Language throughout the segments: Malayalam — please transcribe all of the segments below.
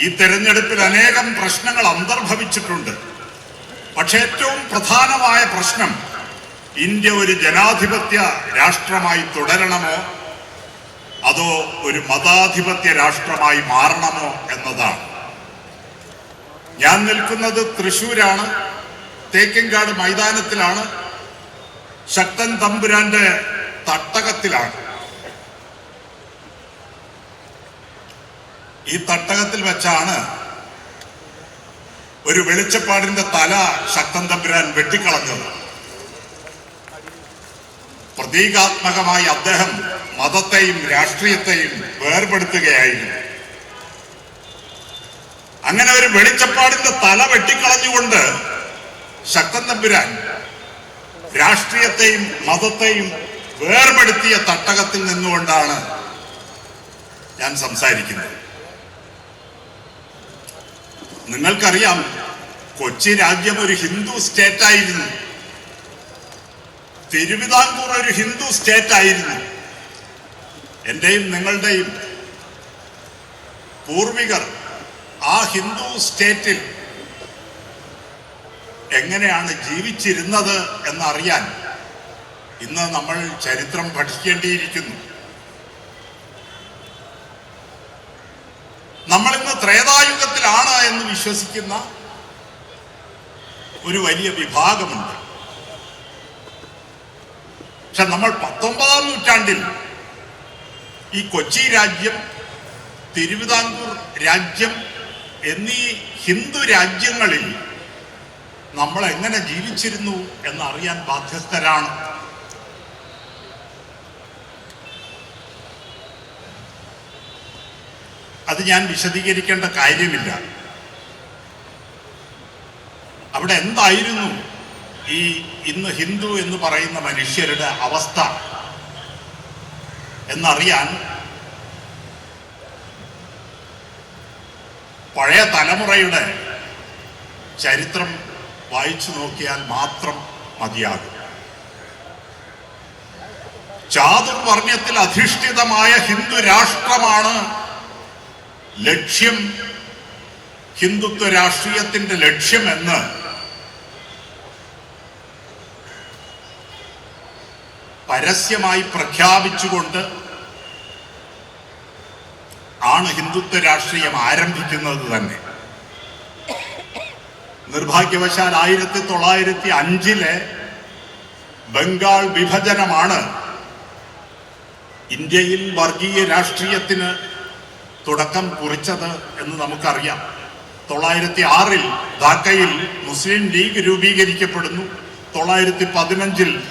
ഈ തെരഞ്ഞെടുപ്പിൽ അനേകം പ്രശ്നങ്ങൾ അന്തർഭവിച്ചിട്ടുണ്ട്. പക്ഷെ ഏറ്റവും പ്രധാനമായ പ്രശ്നം ഇന്ത്യ ഒരു ജനാധിപത്യ രാഷ്ട്രമായി തുടരണമോ? അതോ ഒരു മതാധിപത്യ രാഷ്ട്രമായി മാറണമോ എന്നതാണ്. ഞാൻ നിൽക്കുന്നത് തൃശൂരാണ് തേക്കിൻകാട് മൈതാനത്തിലാണ് ശക്തൻ തമ്പുരാന്റെ തട്ടകത്തിലാണ്. ഈ തട്ടകത്തിൽ വെച്ചാണ് ഒരു വെളിച്ചപ്പാടിന്റെ തല ശക്തൻ തമ്പുരാൻ വെട്ടിക്കളഞ്ഞത്. പ്രതീകാത്മകമായി അദ്ദേഹം മതത്തെയും രാഷ്ട്രീയത്തെയും വേർപെടുത്തുകയായിരുന്നു. അങ്ങനെ ഒരു വെളിച്ചപ്പാടിന്റെ തല വെട്ടിക്കളഞ്ഞുകൊണ്ട് ശക്തൻ തമ്പുരാൻ രാഷ്ട്രീയത്തെയും മതത്തെയും വേർപെടുത്തിയ തട്ടകത്തിൽ നിന്നുകൊണ്ടാണ് ഞാൻ സംസാരിക്കുന്നത്. നിങ്ങൾക്കറിയാം കൊച്ചി രാജ്യം ഒരു ഹിന്ദു സ്റ്റേറ്റ് ആയിരുന്നു തിരുവിതാംകൂർ ഒരു ഹിന്ദു സ്റ്റേറ്റ് ആയിരുന്നു എന്റെയും നിങ്ങളുടെയും പൂർവികർ ആ ഹിന്ദു സ്റ്റേറ്റിൽ എങ്ങനെയാണ് ജീവിച്ചിരുന്നത് എന്നറിയാൻ ഇന്ന് നമ്മൾ ചരിത്രം പഠിക്കേണ്ടിയിരിക്കുന്നു നമ്മൾ ഇന്ന് ത്രേതായുഗത്തിലാണ് എന്ന് വിശ്വസിക്കുന്ന ഒരു വലിയ വിഭാഗമുണ്ട്. പക്ഷെ നമ്മൾ പത്തൊമ്പതാം നൂറ്റാണ്ടിൽ ഈ കൊച്ചി രാജ്യം തിരുവിതാംകൂർ രാജ്യം എന്നീ ഹിന്ദു രാജ്യങ്ങളിൽ നമ്മൾ എങ്ങനെ ജീവിച്ചിരുന്നു എന്നറിയാൻ ബാധ്യസ്ഥരാണ്. അത് ഞാൻ വിശദീകരിക്കേണ്ട കാര്യമില്ല. അവിടെ എന്തായിരുന്നു ഈ ഇന്ന് ഹിന്ദു എന്ന് പറയുന്ന മനുഷ്യരുടെ അവസ്ഥ എന്നറിയാൻ പഴയ തലമുറയുടെ ചരിത്രം വായിച്ചു നോക്കിയാൽ മാത്രം മതിയാകും. ചാതുർവർണയത്തിൽ അധിഷ്ഠിതമായ ഹിന്ദു രാഷ്ട്രമാണ് ലക്ഷ്യം ഹിന്ദുത്വ രാഷ്ട്രീയത്തിന്റെ ലക്ഷ്യമെന്ന് പരസ്യമായി പ്രഖ്യാപിച്ചുകൊണ്ട് ആണ് ഹിന്ദുത്വ രാഷ്ട്രീയം ആരംഭിക്കുന്നത് തന്നെ. നിർഭാഗ്യവശാൽ ആയിരത്തി തൊള്ളായിരത്തി അഞ്ചിലെ ബംഗാൾ വിഭജനമാണ് ഇന്ത്യയിൽ വർഗീയ രാഷ്ട്രീയത്തിന് തുടക്കം കുറിച്ചത് എന്ന് നമുക്കറിയാം. തൊള്ളായിരത്തി ആറിൽ ധാക്കയിൽ മുസ്ലിം ലീഗ് രൂപീകരിക്കപ്പെടുന്നു. തൊള്ളായിരത്തി പതിനഞ്ചിൽ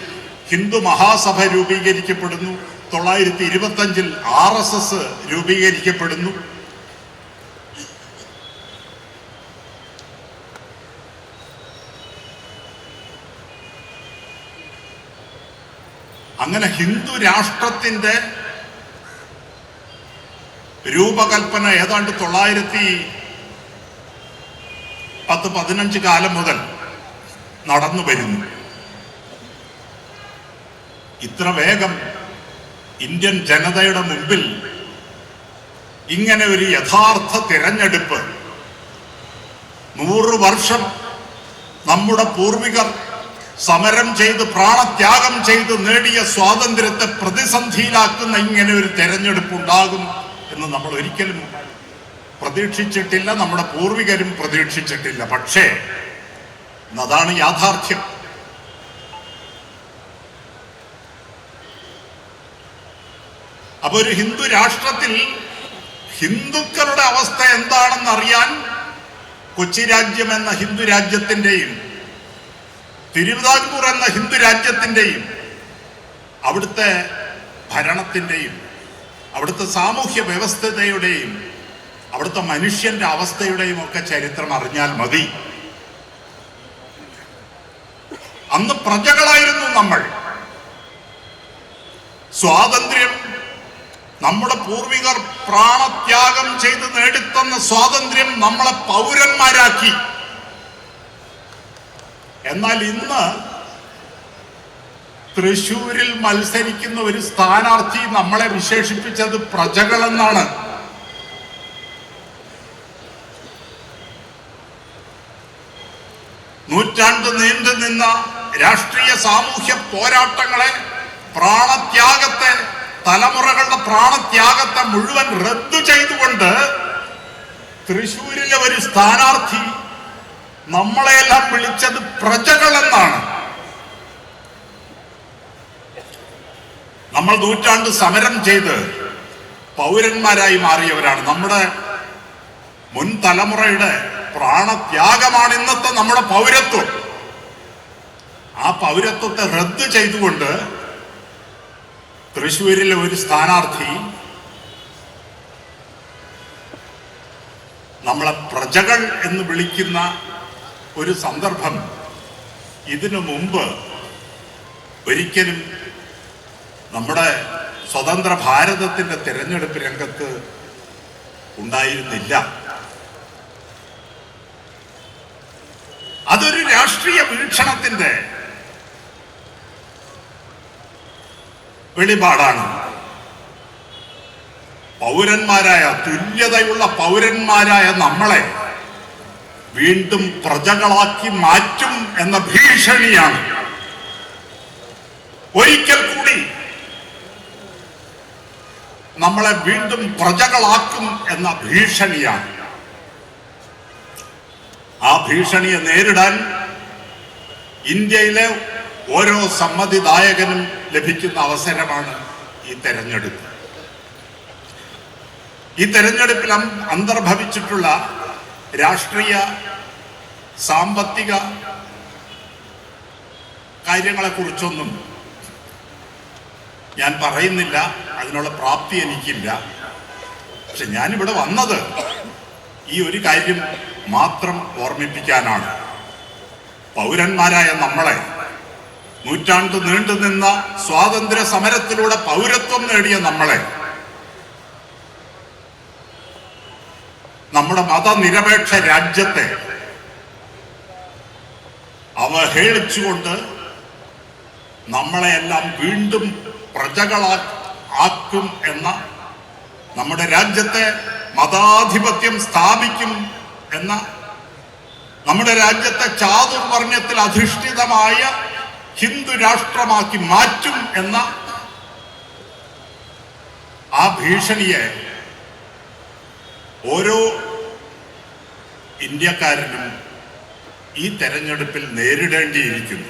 ഹിന്ദു മഹാസഭ രൂപീകരിക്കപ്പെടുന്നു. തൊള്ളായിരത്തി ഇരുപത്തഞ്ചിൽ ആർ എസ് എസ് രൂപീകരിക്കപ്പെടുന്നു. അങ്ങനെ ഹിന്ദു രാഷ്ട്രത്തിന്റെ രൂപകൽപ്പന ഏതാണ്ട് തൊള്ളായിരത്തി പത്ത് പതിനഞ്ച് കാലം മുതൽ നടന്നു വരുന്നു. ഇത്ര വേഗം ഇന്ത്യൻ ജനതയുടെ മുമ്പിൽ ഇങ്ങനെ ഒരു യഥാർത്ഥ തിരഞ്ഞെടുപ്പ് നൂറ് വർഷം നമ്മുടെ പൂർവികർ സമരം ചെയ്ത് പ്രാണത്യാഗം ചെയ്ത് നേടിയ സ്വാതന്ത്ര്യത്തെ പ്രതിസന്ധിയിലാക്കുന്ന ഇങ്ങനെ ഒരു തെരഞ്ഞെടുപ്പ് ഉണ്ടാകും. എന്ന് നമ്മൾ ഒരിക്കലും പ്രതീക്ഷിച്ചിട്ടില്ല നമ്മുടെ പൂർവികരും പ്രതീക്ഷിച്ചിട്ടില്ല. പക്ഷേ അതാണ് യാഥാർത്ഥ്യം. അപ്പൊ ഒരു ഹിന്ദു രാഷ്ട്രത്തിൽ ഹിന്ദുക്കളുടെ അവസ്ഥ എന്താണെന്ന് അറിയാൻ കൊച്ചി രാജ്യം എന്ന ഹിന്ദു രാജ്യത്തിന്റെയും തിരുവിതാംകൂർ എന്ന ഹിന്ദു രാജ്യത്തിന്റെയും അവിടുത്തെ ഭരണത്തിന്റെയും അവിടുത്തെ സാമൂഹ്യ വ്യവസ്ഥതയുടെയും അവിടുത്തെ മനുഷ്യന്റെ അവസ്ഥയുടെയും ഒക്കെ ചരിത്രം അറിഞ്ഞാൽ മതി. അന്ന് പ്രജകളായിരുന്നു നമ്മൾ. സ്വാതന്ത്ര്യം നമ്മുടെ പൂർവികർ പ്രാണത്യാഗം ചെയ്ത് നേടിത്തന്ന സ്വാതന്ത്ര്യം നമ്മളെ പൗരന്മാരാക്കി. എന്നാൽ ഇന്ന് തൃശൂരിൽ മത്സരിക്കുന്ന ഒരു സ്ഥാനാർത്ഥി നമ്മളെ വിശേഷിപ്പിച്ചത് പ്രജകളെന്നാണ്. നൂറ്റാണ്ട് നീണ്ടു നിന്ന രാഷ്ട്രീയ സാമൂഹ്യ പോരാട്ടങ്ങളെ പ്രാണത്യാഗത്തെ തലമുറകളുടെ പ്രാണത്യാഗത്തെ മുഴുവൻ റദ്ദു ചെയ്തുകൊണ്ട് തൃശൂരിലെ ഒരു സ്ഥാനാർത്ഥി നമ്മളെയെല്ലാം വിളിച്ചത് പ്രജകളെന്നാണ്. നമ്മൾ നൂറ്റാണ്ട് സമരം ചെയ്ത് പൗരന്മാരായി മാറിയവരാണ്. നമ്മുടെ മുൻ തലമുറയുടെ പ്രാണത്യാഗമാണ് ഇന്നത്തെ നമ്മുടെ പൗരത്വം. ആ പൗരത്വത്തെ റദ്ദ് ചെയ്തുകൊണ്ട് തൃശ്ശൂരിലെ ഒരു സ്ഥാനാർത്ഥി നമ്മളെ പ്രജകൾ എന്ന് വിളിക്കുന്ന ഒരു സന്ദർഭം ഇതിനു മുമ്പ് ഒരിക്കലും നമ്മുടെ സ്വതന്ത്ര ഭാരതത്തിന്റെ തിരഞ്ഞെടുപ്പ് രംഗത്ത് ഉണ്ടായിരുന്നില്ല. അതൊരു രാഷ്ട്രീയ വീക്ഷണത്തിന്റെ വെളിപാടാണ്. പൗരന്മാരായ തുല്യതയുള്ള പൗരന്മാരായ നമ്മളെ വീണ്ടും പ്രജകളാക്കി മാറ്റും എന്ന ഭീഷണിയാണ്. ഒരിക്കൽ കൂടി നമ്മളെ വീണ്ടും പ്രജകളാക്കും എന്ന ഭീഷണിയാണ്. ആ ഭീഷണിയെ നേരിടാൻ ഇന്ത്യയിലെ ഓരോ സമ്മതിദായകനും ലഭിക്കുന്ന അവസരമാണ് ഈ തെരഞ്ഞെടുപ്പ്. ഈ തെരഞ്ഞെടുപ്പിൽ അന്തർഭവിച്ചിട്ടുള്ള രാഷ്ട്രീയ സാമ്പത്തിക കാര്യങ്ങളെക്കുറിച്ചൊന്നും ഞാൻ പറയുന്നില്ല അതിനുള്ള പ്രാപ്തി എനിക്കില്ല. പക്ഷെ ഞാനിവിടെ വന്നത് ഈ ഒരു കാര്യം മാത്രം ഓർമ്മിപ്പിക്കാനാണ്. പൗരന്മാരായ നമ്മളെ നൂറ്റാണ്ട് നീണ്ടുനിന്ന സ്വാതന്ത്ര്യ സമരത്തിലൂടെ പൗരത്വം നേടിയ നമ്മളെ നമ്മുടെ മതനിരപേക്ഷ രാജ്യത്തെ അവഹേളിച്ചുകൊണ്ട് നമ്മളെയെല്ലാം വീണ്ടും പ്രജകളാ ആക്കും എന്ന നമ്മുടെ രാജ്യത്തെ മതാധിപത്യം സ്ഥാപിക്കും എന്ന നമ്മുടെ രാജ്യത്തെ ചാതുർവർണയത്തിൽ അധിഷ്ഠിതമായ ഹിന്ദു രാഷ്ട്രമാക്കി മാറ്റും എന്ന ആ ഭീഷണിയെ ഓരോ ഇന്ത്യക്കാരനും ഈ തെരഞ്ഞെടുപ്പിൽ നേരിടേണ്ടിയിരിക്കുന്നു.